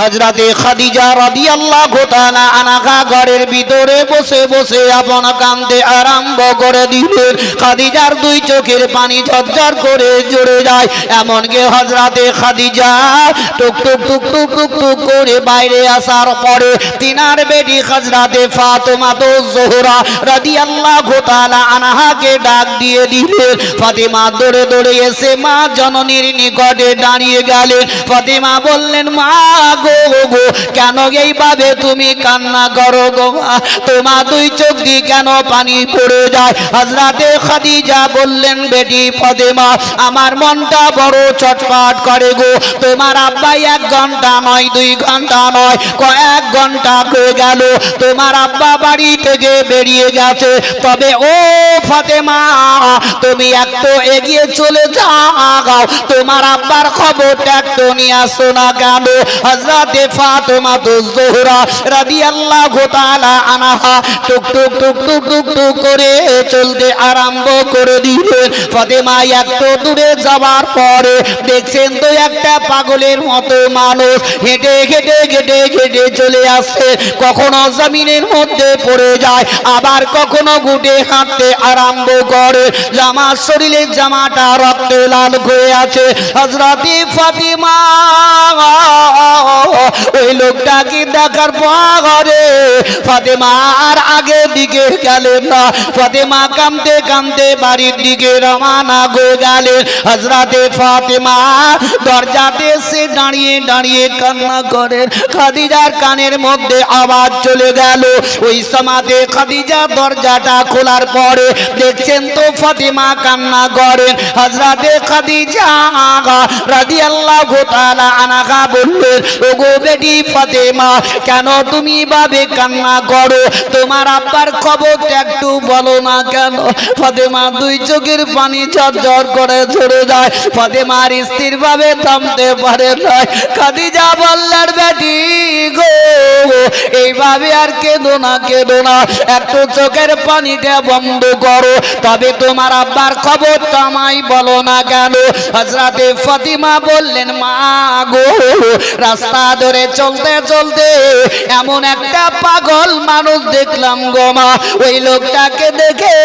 হজরতে খাদিজা রাদিয়াল্লাহু তাআলা আনাঘা ঘরের ভিতরে বসে বসে আপন কান্দে আরম্ভ করে দিলেন। খাদিজার দুই চোখের পানি ঝরঝর করে জড়ে যায়। এমনকি হজরতে খাদিজা টুক টুক টুক টুক টুক টুক করে বাইরে আসার পরে তিনার বেটি হজরতে ফাতেমা তো জোহরা রাদিয়াল্লাহু তাআলা আনাহাকে ডাক দিয়ে দিলেন। ফাতেমা দৌড়ে দৌড়ে এসে মা জননীর নিকটে দাঁড়িয়ে গেলেন। ফাতেমা বললেন, মা গো কেন এইভাবে তুমি কান্না করো গো তোমার দুই চোখ দিয়ে কেন পানি পড়ে যায়? খাদিজা বললেন, বেটি ফাতেমা, আমার মনটা বড় করে গো। তোমার আব্বাই এক ঘণ্টা নয়, দুই ঘণ্টা নয়, কয়েক ঘণ্টা হয়ে গেল। তোমার আব্বা বাড়ি থেকে বেরিয়ে গেছে। তবে ও ফাতেমা, তুমি একটু এগিয়ে চলে যাও। তোমার আব্বার খবরটা একটু নিয়ে আসো না কেন? হজরতে ফাতেমা তো জোহরা রাদিয়াল্লাহু তাআলা আনহা টুক টুক টুক টুক টুক টুক করে চলতে আরম্ভ করে দিলেন। ফাতেমা একটু দূরে যাবার পরে দেখছেন তো একটা পাগলের মতো মানুষ হেঁটে হেঁটে হেঁটে হেঁটে চলে আসছে। কখনো জমিনের মধ্যে পড়ে যায়, আবার কখনো গুটে হাঁটতে আরম্ভ করে। জামা শরীরের জামাটা রক্তে লাল হয়ে আছে। হজরতি ফাতিমা ওই লোকটাকে দেখার পরে ফাতেমা আর আগে দিকে গেলেন না। ফাতেমা কামতে কামতে বাড়ির দিকে রওনা গো গেলেন। হজরতে ফাতেমা দরজাতে এসে দাঁড়িয়ে দাঁড়িয়ে কান্না করেন। খাদিজার কানের মধ্যে আওয়াজ চলে গেল। ওই সমাতে খাদিজা দরজাটা খোলার পরে দেখছেন তো ফাতেমা কান্না করেন। হজরতে খাদিজা রাদিয়াল্লাহু তাআলা আনাহা বললেন ওগো বেটি ফাতেমা, কেন তুমি ভাবে কান্না করো? তোমার আব্বার খবরটা একটু বলো না কেন? ফাতেমা দুই চোখের পানি ঝরঝর করে ঝরে যায়। ফাতেমার স্থির ভাবে থামতে পারে না খাদিজা বললেন, বেটি গো, এইভাবে আর কেঁদো না কেঁদো না। একটু চোখের পানিটা বন্ধ করো। তবে তোমার আব্বার খবরটা আমায় বলো না কেন? হজরতে ফাতিমা বললেন, মা গো, রাস্তা ধরে চলতে চলতে এমন একটা পাগল মানুষ দেখলাম গোমা ওই লোকটাকে দেখে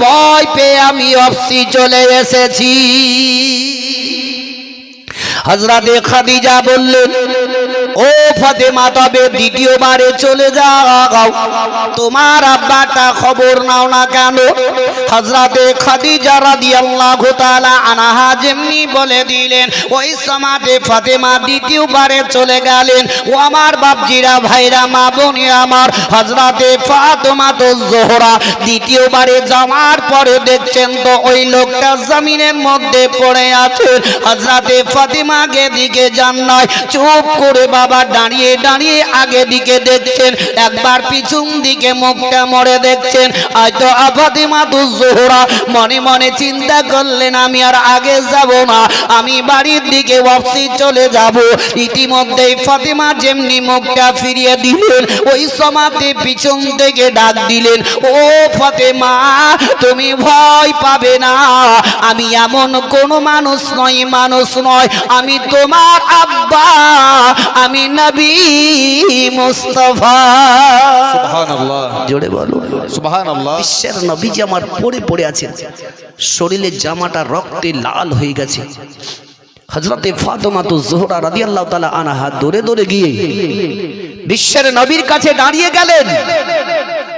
ভয় পেয়ে আমি অফসি চলে এসেছি। হজরতে খাদিজা বললেন ও ফাতেমা, তবে দ্বিতীয়বারে চলে যাও। তোমার আব্বাটা খবর নাও না কেন? হজরতে খাদিজা রাদিয়াল্লাহু তাআলা আনহা যেমনি বলে দিলেন, ওই সমাতে ফাতেমা দ্বিতীয়বারে চলে গেলেন। ও আমার বাপজিরা, ভাইরা, মা বোনি আমার। হজরতে ফাতেমা তো জোহরা দ্বিতীয়বারে যাওয়ার পরে দেখছেন তো ওই লোকটা জমিনের মধ্যে পড়ে আছে। হজরতে ফাতিমাকে দিকে যান নয় চুপ করে বাবা দাঁড়িয়ে দাঁড়িয়ে আগে দিকে দেখছেন, একবার পিছন দিকে মুখটা মরে দেখছেন। হয়তো আফাতিমা তো জোহরা মনে মনে চিন্তা করলেন, আমি আর আগে যাব না, আমি বাড়ির দিকে ওয়াপসি চলে যাব। ইতিমধ্যেই ফাতিমা যেমনি মুখটা ফিরিয়ে দিলেন, ওই সমাতে পিছন থেকে ডাক দিলেন, ও ফাতেমা, তুমি ভয় পাবে না। আমি এমন কোনো মানুষ নয় মানুষ নয়, আমি তোমার আব্বা আমি নবী মুস্তফা। সুবহানাল্লাহ। জোরে বলো। সুবহানাল্লাহ। বিশ্বের যে আমার পড়ে পড়ে আছেন। শরীরে জামাটা রক্তে লাল হয়ে গেছে। হজরতে ফাতেমা তো জোহরা রাদিয়াল্লাহু তাআলা আনাহা দৌড়ে দৌড়ে গিয়ে বিশ্বের নবীর কাছে দাঁড়িয়ে গেলেন।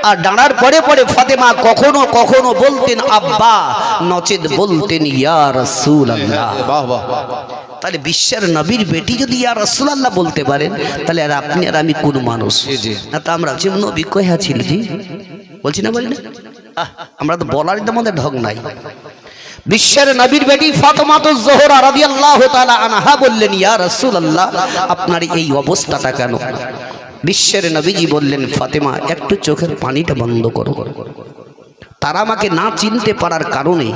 আর দাঁড়ার পরে পরে ফাতেমা কখনো কখনো বলতেন আব্বা নচেদ বলতেন ইয়া বাহ তাহলে বিশ্বের নবীর বেটি যদি ইয়া রাসূলুল্লাহ বলতে পারেন তাহলে আর আপনি আর আমি কোন মানুষ। না তো আমরা যে নবী কয়া ছিল জি? বলছি না বলি না? আমরা তো বলারই তো আমাদের ঢং নাই। বিশ্বের নবীর বেটি ফাতেমা তো জোহরা রাদিয়াল্লাহু তাআলা আনহা বললেন ইয়া রাসূলুল্লাহ আপনার এই অবস্থাটা কেন? বিশ্বের নবীজি বললেন, ফাতেমা, একটু চোখের পানিটা বন্ধ করো। তারা আমাকে না চিনতে পারার কারণে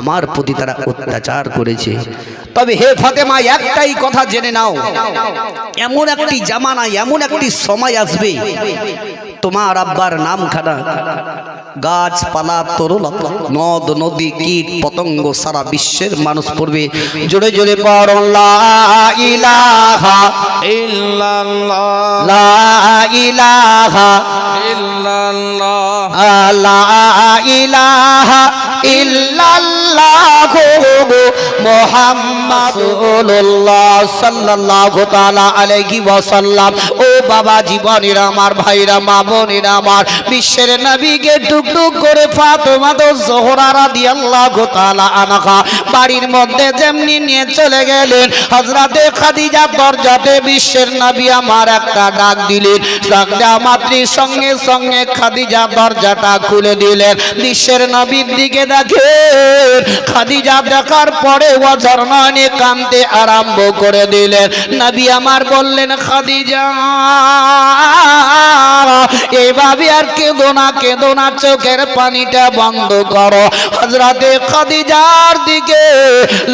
আমার প্রতি তারা অত্যাচার করেছে। তবে হে ফাতেমা, একটাই কথা জেনে নাও, এমন একটি জামানা, এমন একটি সময় আসবে তোমার আব্বার নাম খানা গাছপালা তরুলতা নদ নদী কীট পতঙ্গ সারা বিশ্বের মানুষ পড়বে। জোরে জোরে ইলাহা ইল্লাল্লাহ। মুহাম্মাদুল্লাহ বাড়ির মধ্যে যেমনি নিয়ে চলে গেলেন খাদিজা দরজাতে বিশ্বের নবী আমার একটা ডাক দিলেন। সঙ্গে সঙ্গে খাদিজা দরজাটা খুলে দিলেন। বিশ্বের নবীর দিকে দেখেন, খাদিজা দেখার পরে ওয়াজার আরম্ভ করে দিলেন। নবী আমার বললেন, খাদিজা এইভাবে আর কেঁদো না কেঁদো না, চোখের পানিটা বন্ধ করো। হজরতে খাদিজার দিকে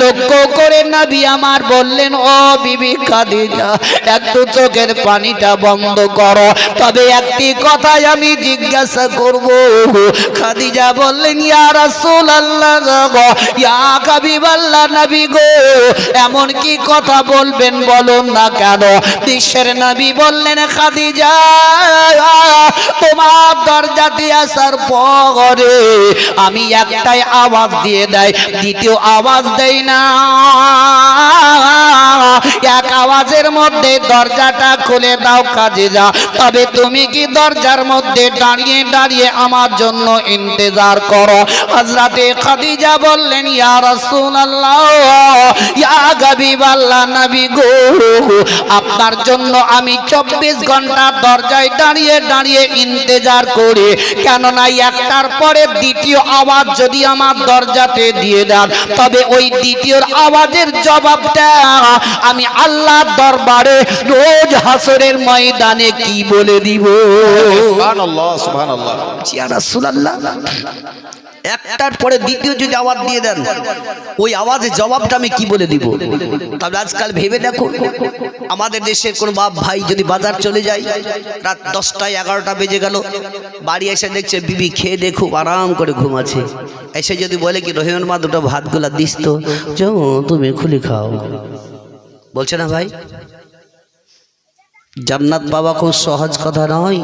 লক্ষ্য করে নবী আমার বললেন, ও বিবি খাদিজা, একটু চোখের পানিটা বন্ধ করো। তবে একটি কথাই আমি জিজ্ঞাসা করব। খাদিজা বললেন, ইয়া রাসূলুল্লাহ গো ইয়া হাবিবাল্লাহ নবী গো, এমন কি কথা বলবেন বলুন না কেন? বিশ্বের নবী বললেন, খাদিজা, তোমার দরজাতে আসার পরে আমি একটাই আওয়াজ দিয়ে দেয় দ্বিতীয় আওয়াজ দেই না। এক আওয়াজের মধ্যে দরজাটা খুলে দাও যা তবে তুমি কি দরজার মধ্যে দাঁড়িয়ে দাঁড়িয়ে আমার জন্য ইন্তজার করো? হজরতে খাদিজা বললেন, ইয়া রাসূলুল্লাহ আপনার জন্য আমি চব্বিশ ঘণ্টা দরজায় দাঁড়িয়ে দাঁড়িয়ে ইন্তজার করি। কেননা একটার পরে দ্বিতীয় আওয়াজ যদি আমার দরজাতে দিয়ে দেন তবে ওই দ্বিতীয় আওয়াজের জবাবটা আমি আল্লাহর দরবারে রোজ হাসরের ময়দানে কি বলে দিব? সুবহানাল্লাহ সুবহানাল্লাহ। ইয়া রাসূলুল্লাহ। একটার পরে দ্বিতীয় যদি আওয়াজ দিয়ে দেন, ওই আওয়াজের জবাবটা আমি কি বলে দিব? তবে আজকাল ভেবে দেখো, আমাদের দেশের কোন বাপ ভাই যদি বাজার চলে যায়, রাত দশটায় এগারোটা বেজে গেল, বাড়ি এসে দেখছে বিবি খেয়ে দিয়ে খুব আরাম করে ঘুমাচ্ছে। এসে যদি বলে কি রহিমের মা দুটো ভাতগুলা দিস তো তুমি খুলি খাও। বলছে না ভাই? জান্নাত বাবা খুব সহজ কথা নয়।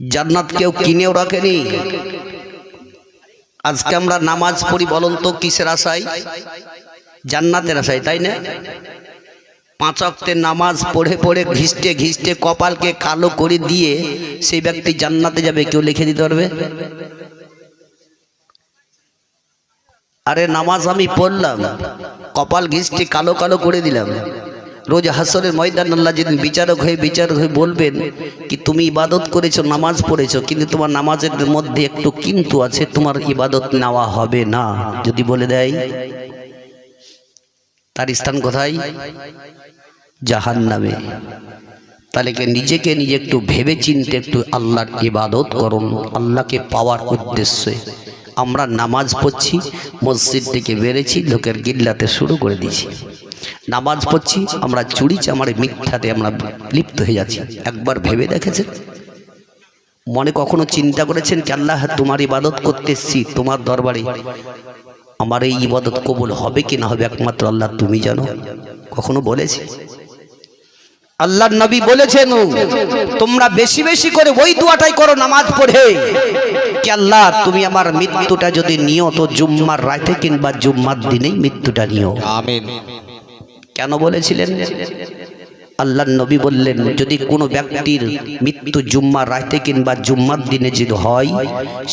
জান্নাত কেউ কিনেও রাখেনি। আজকে আমরা নামাজ পড়ি বলুন তো, কিসের আশায়? জান্নাতের আশায়, তাই না? পাঁচ অক্তের নামাজ পড়ে পড়ে ঘিষ্টে ঘিষ্টে কপালকে কালো করে দিয়ে সেই ব্যক্তি জান্নাতে যাবে, কেউ লিখে দিতে পারবে? আরে নামাজ আমি পড়লাম, কপাল ঘিষ্টে কালো কালো করে দিলাম। রোজ হাসরের ময়দান আল্লাহ যেদিন বিচারক হয়ে বিচারক হয়ে বলবেন কি তুমি ইবাদত করেছ, নামাজ পড়েছো, কিন্তু তোমার নামাজের মধ্যে একটু কিন্তু আছে, তোমার ইবাদত নেওয়া হবে না। যদি বলে দেয়, তার স্থান কোথায়? জাহান নামে তাহলে নিজেকে নিজে একটু ভেবে চিনতে একটু আল্লাহর ইবাদত করুন, আল্লাহকে পাওয়ার উদ্দেশ্যে। আমরা নামাজ পড়ছি, মসজিদ থেকে বেড়েছি লোকের গিল্লাতে শুরু করে দিয়েছি। নামাজ পড়ছি, আমরা চুরি চামারে মিথ্যাতে আমরা লিপ্ত হয়ে যাচ্ছি। একবার ভেবে দেখেছেন? মনে কখনো চিন্তা করেছেন কি আল্লাহ তোমার ইবাদত করতে এসছি, তোমার দরবারে? আমার এই ইবাদত কবুল হবে কি না হবে একমাত্র আল্লাহ তুমি জানো। কখনো বলেছি? আল্লাহর নবী বলেছেন, তোমরা বেশি বেশি করে ওই দোয়াটাই করো নামাজ পড়ে। কি আল্লাহ, তুমি আমার মৃত্যুটা যদি নিও, তো জুম্মার রাতে কিংবা জুম্মার দিনেই মৃত্যুটা নিও। আমিন। কেন বলেছিলেন? আল্লাহ নবী বললেন যদি কোনো ব্যক্তির মৃত্যু জুম্মার রাতে কিংবা জুম্মার দিনে যদি হয়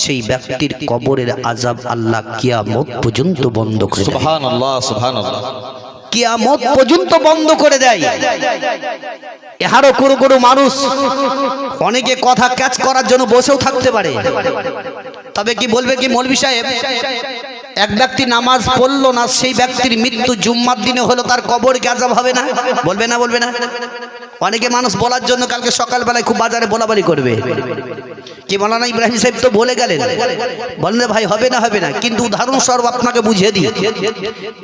সেই ব্যক্তির কবরের আজাব আল্লাহ কিয়ামত পর্যন্ত বন্ধ করে কিয়ামত পর্যন্ত বন্ধ করে দেয়। এহারও কোনো কোনো মানুষ অনেকে কথা ক্যাচ করার জন্য বসেও থাকতে পারে। তবে কি বলবে কি মৌলবি সাহেব? এক ব্যক্তি নামাজ পড়ল না, সেই ব্যক্তির মৃত্যু জুম্মার দিনে হলো, তার কবর গ্যাজাব হবে না? বলবে না বলবে না। অনেকে মানুষ বলার জন্য কালকে সকালবেলায় খুব বাজারে বলাবলি করবে। কি মৌলানা ইব্রাহিম সাহেব তো বলে গেলেন। বললে ভাই, হবে না হবে না। কিন্তু উদাহরণস্বরূপ আপনাকে বুঝিয়ে দিই।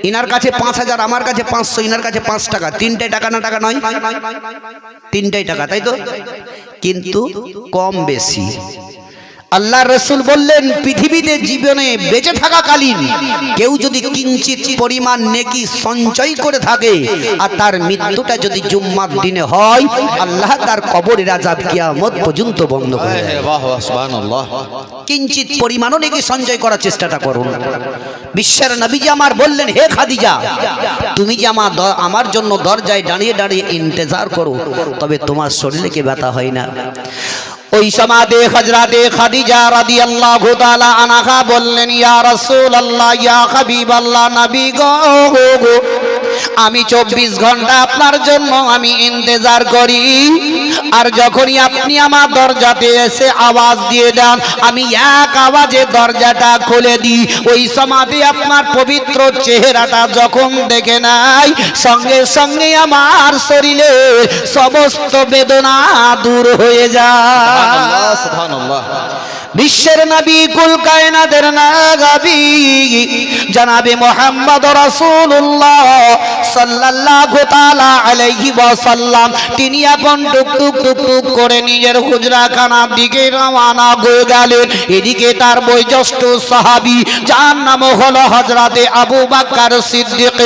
ইনার কাছে পাঁচ হাজার, আমার কাছে পাঁচশো, ইনার কাছে পাঁচ টাকা। তিনটাই টাকা না, টাকা নয়? তিনটাই টাকা, তাই তো? কিন্তু কম বেশি। আল্লাহ রসুল বললেন পৃথিবীতে জীবনে বেঁচে থাকাকালীন কেউ যদি কিঞ্চিত পরিমাণ নেকি সঞ্চয় করে থাকে আর তার মৃত্যুটা যদি জুম্মার দিনে হয় আল্লাহ তার কবরের আজাব কিয়ামত পর্যন্ত বন্ধ করে বাহ সুবহানাল্লাহ। কিঞ্চিত পরিমাণও নাকি সঞ্চয় করার চেষ্টাটা করুন। বিশ্বের নবীজি আমার বললেন হে খাদিজা তুমি যে আমার আমার জন্য দরজায় দাঁড়িয়ে দাঁড়িয়ে ইন্তজার করো তবে তোমার শরীরে কি ব্যথা হয় না? ওই সমাদে হজরাতে খাদিজা রাদিয়াল্লাহু তাআলা আনাহা বললেন, ইয়া রাসূলুল্লাহ, ইয়া হাবিবাল্লাহ, নবী গো গো। আমি চব্বিশ ঘণ্টা আপনার জন্য আমি ইন্তেজার করি। আর যখনই আপনি আমার দরজাতে এসে আওয়াজ দিয়ে দেন, আমি এক আওয়াজে দরজাটা খুলে দিই। ওই সমাধি আপনার পবিত্র চেহারাটা যখন দেখে নাই সঙ্গে সঙ্গে আমার শরীরে সমস্ত বেদনা দূর হয়ে যায়। বিশ্বের নবী কুল কায়নাদের নাগাবি। জানাবি মোহাম্মদ রাসূলুল্লাহ তিনি এখন করে নিজের দিকে হয়ে গেলেন। এদিকে তার যার নাম আবু সিদ্দিক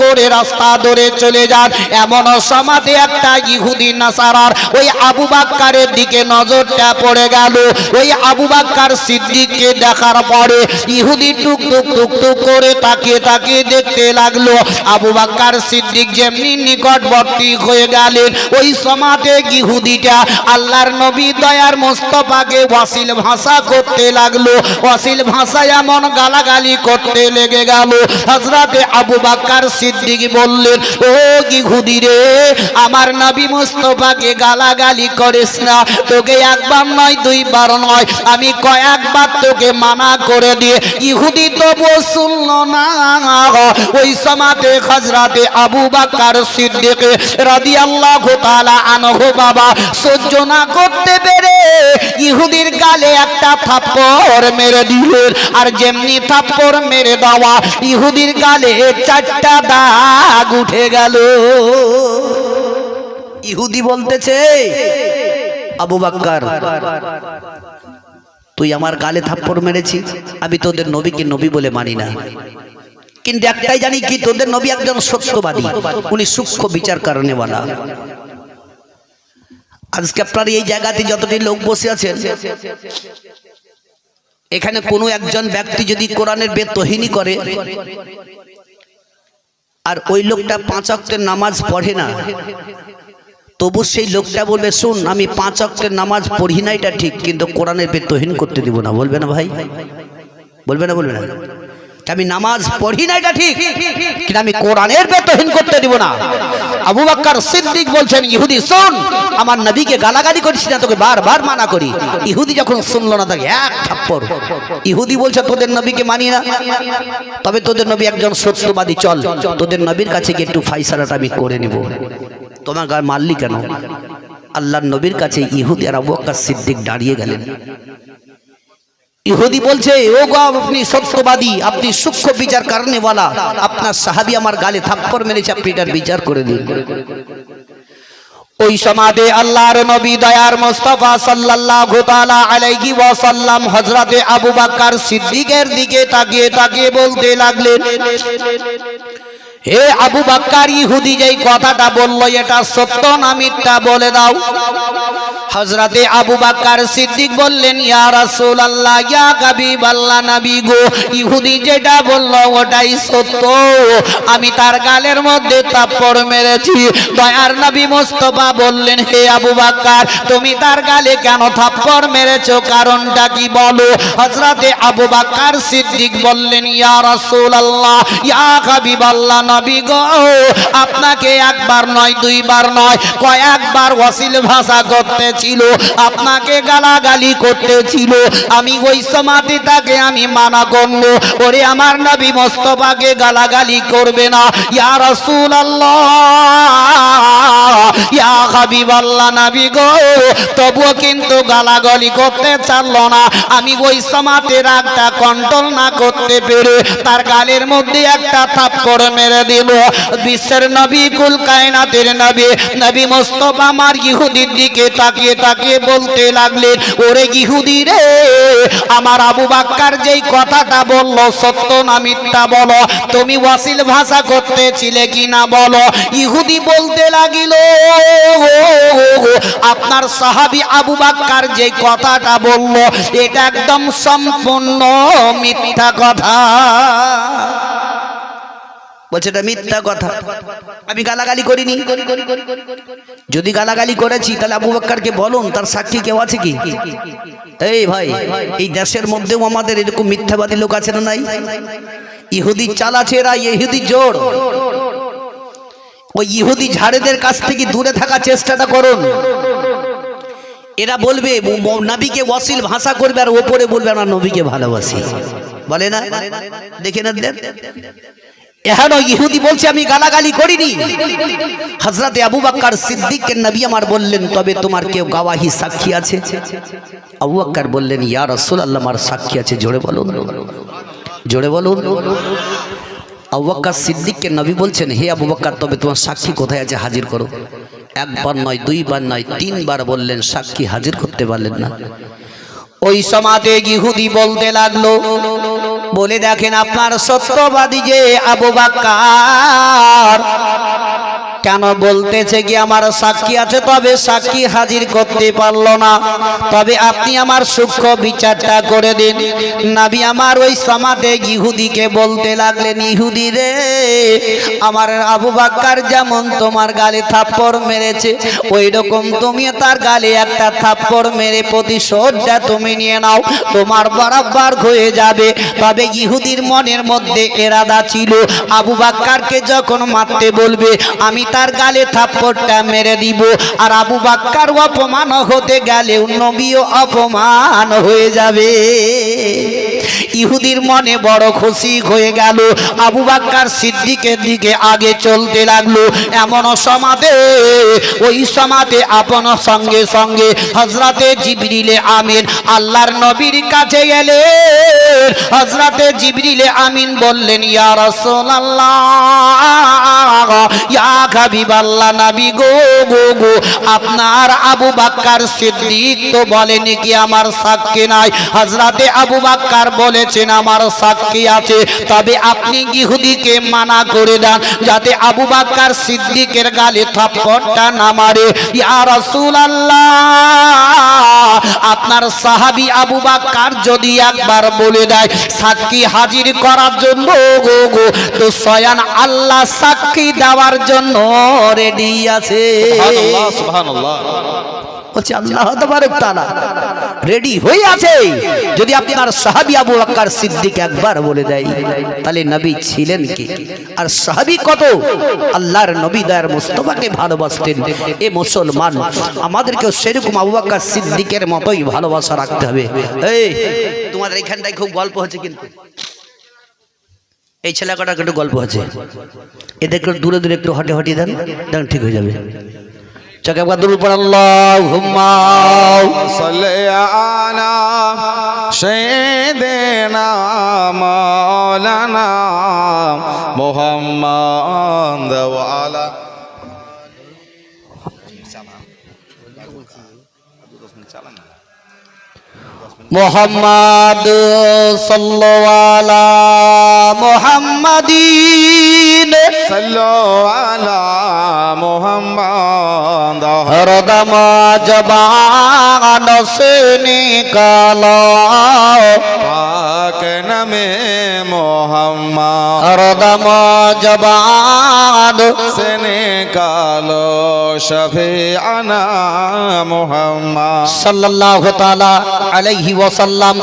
করে রাস্তা ধরে চলে যান। এমন সমাধি একটা ইহুদি নাসারার ওই আবু বাক্কারের দিকে নজরটা পড়ে গেল। ওই আবু বাক্কার সিদ্দিককে দেখার পরে ইহুদি টুক টুক টুক টুক করে তাকিয়ে দেখতে লাগল। আবু বাক্কার সিদ্দিক যেমনি নিকটবর্তী হয়ে গেলেন, ওই সমাতে ইহুদিটা আল্লাহর নবী দয়ার মোস্তফাকে ভাষা করতে লাগল। এমন গালাগালি করতে লেগে গেল। হজরতে আবু বাক্কার সিদ্দিক বললেন, ও ইহুদি রে, আমার নবী মুস্তফাকে গালাগালি করিস না। তোকে একবার নয়, দুইবার নয়, আমি কয়েকবার তোকে মানা করে দিয়ে, ইহুদি তবু শুনলো না। ওই সমাতে হজরতে আবু বাক্কার সিদ্দিক রাদিয়াল্লাহু তাআলা আনহু বাবা সহ্য না করতে পেরে ইহুদির গালে একটা থাপ্পড় মেরে দিলেন আর যেমনি থাপ্পড় মেরে দেওয়া ইহুদির গালে চারটা দাগ উঠে গেল। ইহুদি বলতেছে, আবু বাক্কার তুই আমার গালে থাপ্পড় মেরেছি আমি তোদের নবীকে নবী বলে মানি না। কিন্তু একটাই জানি কি, তোদের নবী একজন সত্যবাদী। উনি সূক্ষ্ম বিচার কারণে বলা আজকে আপনার এই জায়গাতে যতটি লোক বসে আছেন, এখানে কোনো একজন ব্যক্তি যদি কোরআনের বেতহিনী করে, আর ওই লোকটা পাঁচ অক্টের নামাজ পড়ে না, তবু সেই লোকটা বলবে, শুন, আমি পাঁচ অক্টের নামাজ পড়ি না, এটা ঠিক, কিন্তু কোরআনের বেতহীন করতে দিব না। বলবে না ভাই? বলবে না বলবে না? আমি নামাজ পড়ি না এটা ঠিক। কিন্তু আমি কোরআনের বেতহীন করতে দিব না। আবু বাক্কার সিদ্দিক বলছেন ইহুদি শোন আমার নবীকে গালাগালি করিস না তোকে বারবার মানা করি। ইহুদি যখন শুনলো না তাকে এক থাপ্পড়। ইহুদি বলছে তোদের নবীকে মানি না। তবে তোদের নবী একজন সত্যবাদী চল তোদের নবীর কাছে গিয়ে একটু ফাইসালাটা আমি করে নেব। তোমার গায়ে মারলি কেন? আল্লাহর নবীর কাছে ইহুদি আর আবু বকর সিদ্দিক দাঁড়িয়ে গেলেন। ইহুদি বলছে, ও গো, আপনি সত্যবাদী, আপনি সূক্ষ্ম বিচার কারণে বলা আপনার সাহাবী আমার গালে থাপ্পড় মেরেছে, আপনি এটার বিচার করে দিন। ওই সমাধে আল্লাহর নবী দয়ার মোস্তফা সাল্লাল্লাহু তাআলা আলাইহি ওয়াসাল্লাম হযরতে আবু বকর সিদ্দিকের দিকে তাকিয়ে তাকিয়ে বলতে লাগলেন, হে আবু বাক্কার ইহুদি যেই কথাটা বলল, এটা সত্য না মিথ্যা বলে দাও? হজরতে আবু বাক্কার সিদ্দিক বললেন, ইয়া রাসূল আল্লাহ ইয়া হাবিব আল্লাহ নবী গো, ইহুদি যেটা বলল ওটাই সত্য। আমি তার গালের মধ্যে তাপ্পড় মেরেছি। দয়ার নবী মোস্তফা বললেন, হে আবু বাক্কার তুমি তার গালে কেন থাপ্পড় মেরেছো? কারণটা কি বলো? হজরতে আবু বাক্কার সিদ্দিক বললেন, ইয়া রাসূল আল্লাহ ইয়া হাবিব আল্লাহ নবী গো, আপনাকে একবার নয়, দুইবার নয়, কয়েকবার ওয়াসিল ভাষা করতে করতেছিল আপনাকে গালাগালি করতেছিল। আমি ওই সমাধি তাকে আমি মানা করব ওরে আমার নবী মোস্তফাকে গালাগালি করবে না। ইয়া রাসূল আল্লাহ নবী গো, তবুও কিন্তু গালাগালি করতে না। আমি ওই সমাতে রাগটা কন্ট্রোল না করতে পেরে তার গালের মধ্যে একটা থাপ্পড় মেরে দিল। বিশ্বের নবী কুল কায়নাতের নবী নবী মোস্তফা আমার ইহুদির দিকে তাকিয়ে তাকিয়ে তাকিয়ে বলতে লাগলেন, ওরে ইহুদি রে, আমার আবু বাক্কার যেই কথাটা বলল, সত্য না মিথ্যা বলো? তুমি ওয়াসিল ভাষা করতেছিলে কি না বলো? ইহুদি বলতে লাগিল, আপনার সাহাবি আবু বাক্কার যে কথাটা বলল, এটা একদম সম্পূর্ণ মিথ্যা কথা। বলছে, এটা মিথ্যা কথা। আমি গালাগালি করিনি। যদি গালাগালি করেছি, তাহলে আবু বাক্কারকে বলুন, তার সাক্ষী কেউ আছে কি? এই ভাই, এই দেশের মধ্যেও আমাদের এরকম মিথ্যাবাদী লোক আছে না নাই? ইহুদি চালাচেরা, ইহুদি জোর। ওই ইহুদি ঝাড়েদের কাছ থেকে দূরে থাকার চেষ্টাটা করুন। এরা বলবে নবীকে ওয়াসিল ভাষা করবে আর ওপরে বলবে, আমরা নবীকে ভালোবাসি। বলে না? দেখে না এহেন ইহুদি বলছে আমি গালাগালি করিনি। হজরতে আবু বাক্কার সিদ্দিককে নবী আমার বললেন তবে তোমার কেউ গাওয়াহি সাক্ষী আছে? আবু বাক্কার বললেন ইয়া রসুল আল্লাহ আমার সাক্ষী আছে। জোরে বলুন। জোরে বলুন। আবু বাক্কার সিদ্দিককে নবী বলছেন হে আবু বাক্কার তবে তোমার সাক্ষী কোথায় আছে? হাজির করো। একবার নয় দুইবার নয় তিনবার বললেন সাক্ষী হাজির করতে পারলেন না। ওই সমাজে ইহুদি বলতে লাগল বলে দেখেন আপনার সত্যবাদী যে আবু বাক্কার। কেন বলতেছে কি, আমার সাক্ষী আছে? তবে সাক্ষী হাজির করতে পারল না। তবে আপনি আমার সূক্ষ্ম বিচারটা করে দিন। নাবি আমার ওই সমাজে ইহুদিকে বলতে লাগলেন, ইহুদি রে, আমার আবু বাক্কার যেমন তোমার গালে থাপ্পড় মেরেছে ওই রকম তুমি তার গালে একটা থাপ্পড় মেরে প্রতিশোধটা তুমি নিয়ে নাও। তোমার বরাবর হয়ে যাবে। তবে ইহুদির মনের মধ্যে এরাদা ছিল। আবু বাক্কারকে যখন মারতে বলবে, আমি তার গালে থাপ্পড়টা মেরে দিব। আর আবু বাক্কার অপমান হতে গেলেও নবীও অপমান হয়ে যাবে। ইহুদির মনে বড় খুশি হয়ে গেল। আবু বাক্কার সিদ্দিকের দিকে আগে চলতে লাগল। এমন সমাতে ওই সমাতে আপন সঙ্গে সঙ্গে হজরতে জিবরিলে আমিন আল্লাহর নবীর কাছে গেলে হজরতে জিবরিলে আমিন বললেন ইয়া ইয়া হাবিবাল্লাহ নবী গো গো গো। আপনার আবু বাক্কার সিদ্দিক তো বলেনি কি আমার সাক্ষী নাই? হজরতে আবু বাক্কার বলেছেন, আমার সাক্ষী আছে। তবে আপনি ইহুদিকে মানা করে দেন, যাতে আবু বাক্কার সিদ্দিকের গালে থাপ্পড়টা না মারে। ইয়া রাসূলুল্লাহ! আপনার সাহাবি আবু বাক্কার যদি একবার বলে দেয়, সাক্ষী হাজির করার জন্য, গো গো, তো সয়ান আল্লাহ সাক্ষী দেওয়ার জন্য রেডি আছে। বলছে, আল্লাহ তাবারক তাআলা রেডি হয়ে আছে? যদি আপনার সাহাবী আবু বকর সিদ্দিক একবার বলে দেয়, তাহলে নবী ছিলেন কি? আর সাহাবী কত? আল্লাহর নবী দয়ার মুস্তফাকে ভালোবাসতেন। এ মুসলমান, আমাদেরকেও সেরকম আবু বকর সিদ্দিকের মতোই ভালোবাসা রাখতে হবে। এই, তোমাদের এখানটায় খুব গল্প হচ্ছে কিন্তু। এই ছেলে কটা একটু গল্প আছে এদের একটু দূরে দূরে একটু হটে হটিয়ে দেন দেন ঠিক হয়ে যাবে। চোখে বদরুল পর আল্লাহ আলা সেদেনা মাওলানা মোহাম্মদ সাল্লাল্লাহ সাল্লাল্লাহ মোহাম্মদ। হরদম জবান সে নিকাল পাক নামে মোহাম্মদ। হরদম জবান সে নিকাল শফি আনা মোহাম্মদ। সাল্লাল্লাহু তাআলা আলাইহি ওয়াসাল্লাম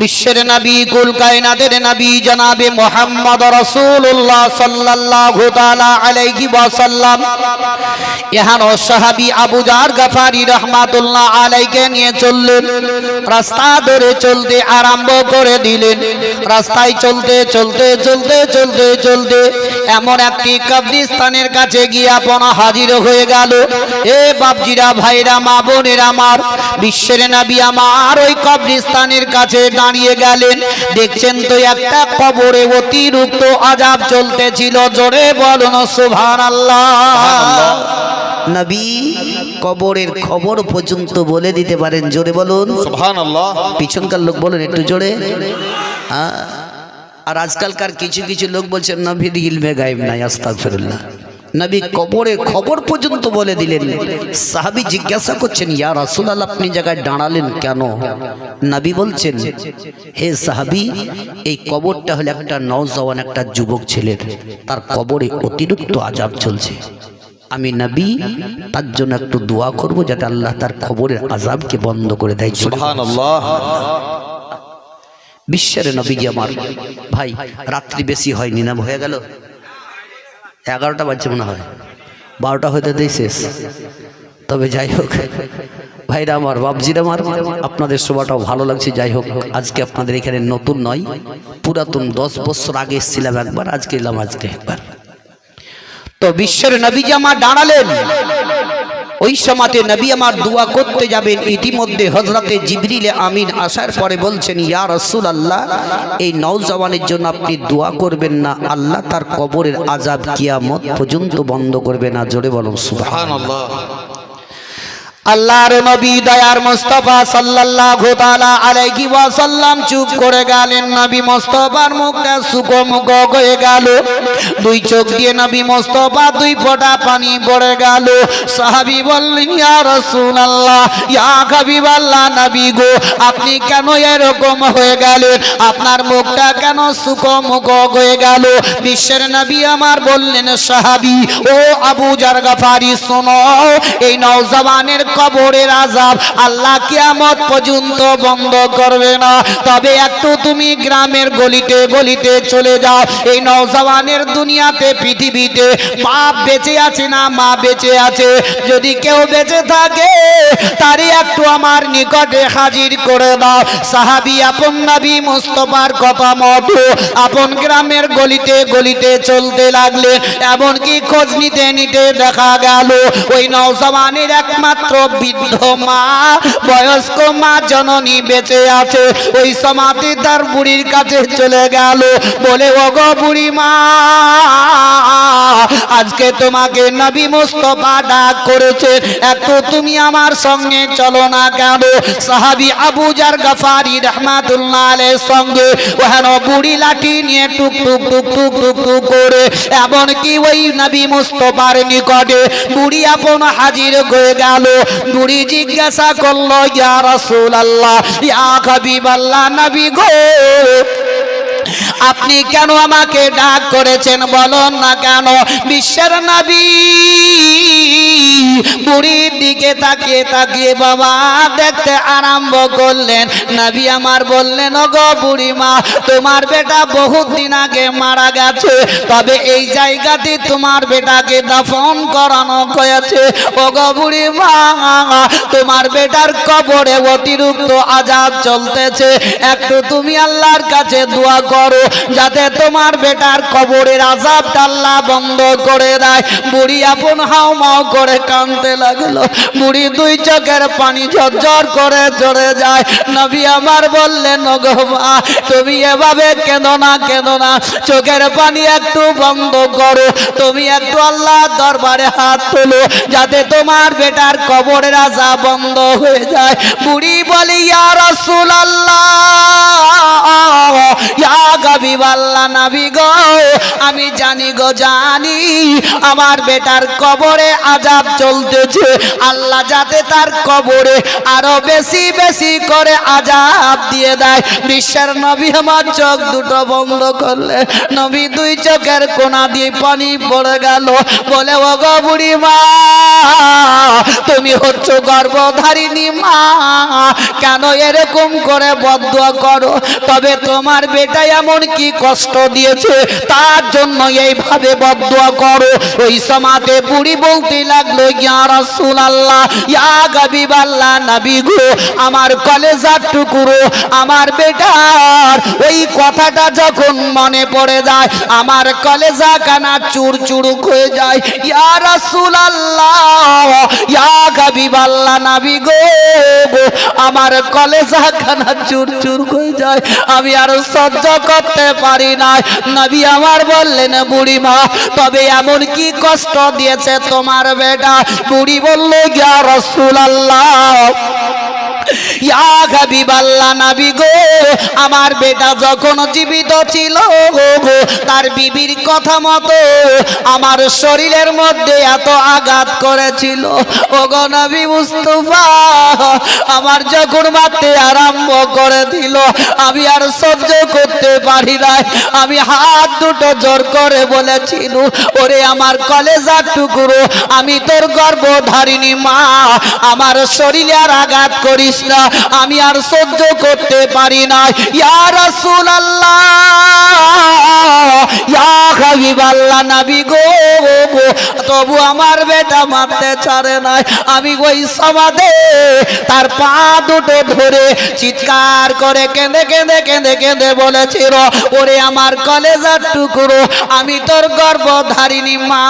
বিশ্বের নবী কুল কায়নাতের নবী জনাবে মোহাম্মদ রাসূলুল্লাহ সাল্লাল্লাহু তাআলা আলাইহি ওয়াসাল্লাম ইহান সাহাবী আবু জার গাফারি রাহমাতুল্লাহ আলাইকে নিয়ে চললেন। রাস্তা ধরে চলতে আরম্ভ করে দিলেন। রাস্তায় চলতে চলতে চলতে চলতে চলতে এমন একটি কবরিস্তানের কাছে গিয়ে আপন হাজির হয়ে গেল। এ বাপজিরা, ভাইরা, মা বোনেরা আমার, বিশ্বের নবী আমার ওই কবরিস্তানের কাছে দাঁড়িয়ে গেলেন। দেখছেন তো একটা কবরে অতিরিক্ত আজাব চলতেছিল। জোরে বলুন সুভান আল্লাহ নবী কবরের খবর পর্যন্ত বলে দিতে পারেন জোরে বলুন। পিছনকার লোক বলেন একটু জোরে। আর আজকালকার কিছু কিছু লোক বলছেন নবী দিল মে গায়েব নাই আস্তাক ফেরুল্লাহ নবী কবরে খবর পর্যন্ত বলে দিলেন সাহাবি জিজ্ঞাসা করছেন ইয়া রাসুলাল আপনি জায়গায় দাঁড়ালেন কেন? নবী বলছেন হে সাহাবি এই কবরটা হলো একটা নওজওয়ান একটা যুবক ছেলের। তার কবরে অতিরিক্ত আজাব চলছে। আমি নবী তার জন্য একটু দোয়া করব যাতে আল্লাহ তার খবরের আজাবকে বন্ধ করে দেয়। বিশ্বের নবীজি আমার ভাই রাত্রি বেশি হয়নি না হয়ে গেল? এগারোটা বাজছে মনে হয়। বারোটা হইতে দেই শেষ। তবে যাই হোক, ভাইরা আমার বাবজিরা আমার, আপনাদের সবাটাও ভালো লাগছে। যাই হোক, আজকে আপনাদের এখানে নতুন নয়, পুরাতন দশ বছর আগে এসেছিলাম একবার, আজকে এলাম আজকে একবার। তো বিশ্বের নবী জামা দাঁড়ালেন। ওই সময়তে নবী আমার দোয়া করতে যাবেন। ইতিমধ্যে হজরতে জিবরিলে আমিন আসার পরে বলছেন, ইয়া রসুল আল্লাহ এই নওজওয়ানের জন্য আপনি দোয়া করবেন না। আল্লাহ তার কবরের আজাব কিয়ামত পর্যন্ত বন্ধ করবে না। জোরে বলুন সুবহানাল্লাহ। আল্লাহর নবী দয়ার মুস্তাফা সাল্লাল্লাহু তাআলা আলাইহি ওয়াসাল্লাম চুপ করে গেলেন। নবী মুস্তাফার মুখটা সুকমুখ হয়ে গেল। দুই চোখ দিয়ে নবী মুস্তাফা দুই ফোঁটা পানি পড়ে গেল। সাহাবী বললেন, ইয়া রাসূলুল্লাহ, ইয়া হাবিবাল্লাহ, নবী গো, আপনি কেন এরকম হয়ে গেলেন? আপনার মুখটা কেন সুকমুখ হয়ে গেল? বিশ্বের নবী আমার বললেন, সাহাবী, ও আবু জার গাফারি শোনো, এই নওজওয়ানের কবরের আজাব আল্লাহ কিয়ামত পর্যন্ত বন্ধ করবে না। তবে একটু তুমি গ্রামের গলিতে গলিতে চলে যাও। এই নওজওয়ানের দুনিয়াতে, পৃথিবীতে বাপ বেঁচে আছে না মা বেঁচে আছে? যদি কেউ বেঁচে থাকে, তারই একটু আমার নিকটে হাজির করে দাও। সাহাবি আপন নাবি মুস্তফার কথা মতো। আপন গ্রামের গলিতে গলিতে চলতে লাগলে, এমনকি খোঁজ নিতে নিতে দেখা গেল, ওই নৌজওয়ানের একমাত্র বৃদ্ধ মা, বয়স্ক মা, জননী বেঁচে আছে। ওই সমাধি তার বুড়ির কাছে চলে গেল। বলে, ওগো বুড়ি মা, আজকে তোমাকে নবী মুস্তফা ডাক করেছে। একটু তুমি আমার সঙ্গে চলো না কেন? সাহাবি আবু জার গাফারি রহমাতুল্লাহ সঙ্গে ওখানে বুড়ি লাঠি নিয়ে টুক টুক টুক টুক টুক টুক করে, এমনকি ওই নবী মুস্তফার নিকটে বুড়ি আপন হাজির হয়ে গেল। বুড়ি জিজ্ঞাসা করল ইয়া রাসূলুল্লাহ ইয়া হাবিবাল্লাহ নবী গো। আপনি কেন আমাকে ডাক করেছেন বলুন না কেন? বিশ্বের নবী বুড়ির দিকে তাকিয়ে তাকিয়ে বাবা দেখতে আরম্ভ করলেন। নবী আমার বললেন ও গো বুড়ি মা তোমার বেটা বহুত দিন আগে মারা গেছে। তবে এই জায়গাতে তোমার বেটাকে দাফন করানো হয়েছে। ও গো বুড়ি মা তোমার বেটার কবরে অতিরিক্ত আজাদ চলতেছে। একটু তুমি আল্লাহর কাছে দোয়া করো, যাতে তোমার বেটার কবরের আজাব আল্লাহ বন্ধ করে দেয়। বুড়ি আপন হাও মাও করে কানতে লাগল। বুড়ি দুই চোখের পানি ঝরঝর করে চড়ে যায়। নবী আমার বললেন "ও মা, তুমি এভাবে কেঁদো না কেঁদো না। চোখের পানি একটু বন্ধ করো। তুমি একটু আল্লাহ দরবারে হাত তোলো, যাতে তোমার বেটার কবরের আশা বন্ধ হয়ে যায়। বুড়ি বলি, ইয়া রাসূলুল্লাহ, ইয়া গাবিবাল্লা নাবি গো, আমি জানি গো, জানি আমার বেটার কবরে আজাব চলতেছে। আল্লাহ যাতে তার কবরে আরও বেশি বেশি করে আজাব দিয়ে দেয়। বিশ্বের নবী আমার চোখ দুটো বন্ধ করলে, নবী দুই চোখের কোনা দিয়ে পানি পড়ে গেল। বলে ও গো বুড়ি মা, তুমি হচ্ছ গর্ভধারিণী মা, কেন এরকম করে বদুয়া করো? তবে তোমার বেটা এমন কি কষ্ট দিয়েছে? তার জন্য এইভাবে বদুয়া করো। ওই সমাতে বুড়ি বলতে লাগল, ইয়া আল্লাহ নবী গো, আমার কলেজার টুকুরো, আমার বেটার। ওই কথাটা যখন মনে পড়ে যায়, আমার কলেজা কানা চুর চুরুক হয়ে যায়, ইয়া রাসূল আল্লাহ ইয়া গাবিবাল্লাহ নবী গো আমার কলেজা খানা চুর চুর হয়ে যায়। আমি আর সহ্য করতে পারি নাই। নবী আমার বললেন বুড়ি মা তবে এমন কি কষ্ট দিয়েছে তোমার বেটা? বুড়ি বলল গিয়া রসুল আল্লাহ আমার বেটা যখন জীবিত ছিল তার বিবির কথা মতো আমার শরীরের মধ্যে এত আঘাত করেছিল। ও নবী মুস্তফা, আমার যখন মারতে আরম্ভ করে দিল, আমি আর সহ্য করতে পারি নাই। আমি হাত দুটো জোর করে বলেছিল, ওরে আমার কলেজার টুকরো, আমি তোর গর্ভধারিণী মা, আমার শরীরে আর আঘাত করিস না আমি আর সহ্য করতে পারি না ইয়া রাসূলুল্লাহ! ইয়া হাবিবাল্লাহ নবী গো তবু আমার বেটা মারতে ছাড়ে নাই। আমি ওই সমাধে তার পা দুটো ধরে চিৎকার করে কেঁদে কেঁদে কেঁদে কেঁদে বলেছিল ওরে আমার কলেজার টুকরো, আমি তোর গর্ভধারিণী মা,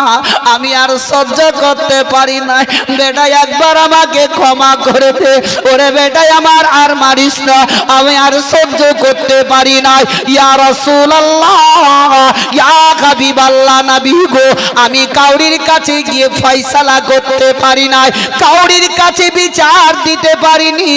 আমি আর সহ্য করতে পারি না বেটা, একবার আমাকে ক্ষমা করে দে। ওরে বেটাই আমার আর মারিস না, আমি আর সহ্য করতে পারি না ইয়া রাসূলুল্লাহ, ইয়া হাবিবাল্লাহ নবী গো, আমি কাউরির কাছে গিয়ে ফয়সালা করতে পারি না কাউরির কাছে বিচার দিতে পারিনি।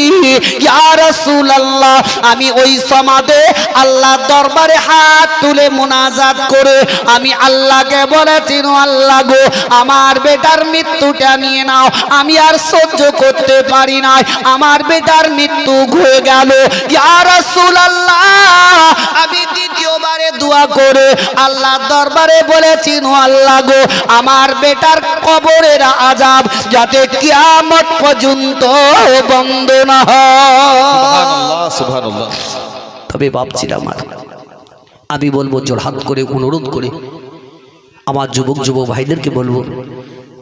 ইয়া রাসূলুল্লাহ, আমি ওই সমাদে আল্লাহ দরবারে হাত তুলে মোনাজাত করে আমি আল্লাহকে বলেছি আল্লাহ গো, আমার বেটার মৃত্যুটা নিয়ে নাও। আমি আর সহ্য করতে পারি না আমার বেটার মৃত্যু হয়ে গেল। ইয়া রাসূলুল্লাহ, আমি দ্বিতীয়বারে দোয়া করে আল্লাহ দরবারে বলেছি আল্লাহ গো আমার বেটার কবরের আজাব যাতে কিয়ামত পর্যন্ত বন্ধ না হয়। তবে ভাবছিল আমার আমি বলব জোরহাত করে অনুরোধ করে আমার যুবক যুবক ভাইদেরকে বলব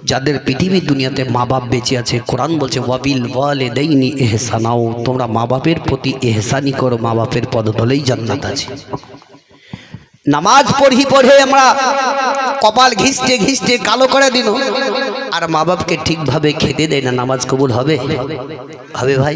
যাদের পৃথিবীর দুনিয়াতে মা বাপ বেঁচে আছে কোরআন বলছে ওয়াবিল ওয়ালে দেইনি এহসানাও তোমরা মা বাপের প্রতি এহসানি করো মা বাপের পদতলেই জান্নাত আছে। নামাজ পড়ি পড়ে আমরা কপাল ঘিসতে ঘিসতে কালো করে দিন আর মা বাপকে ঠিকভাবে খেতে দেয় না, নামাজ কবুল হবে? হবে ভাই?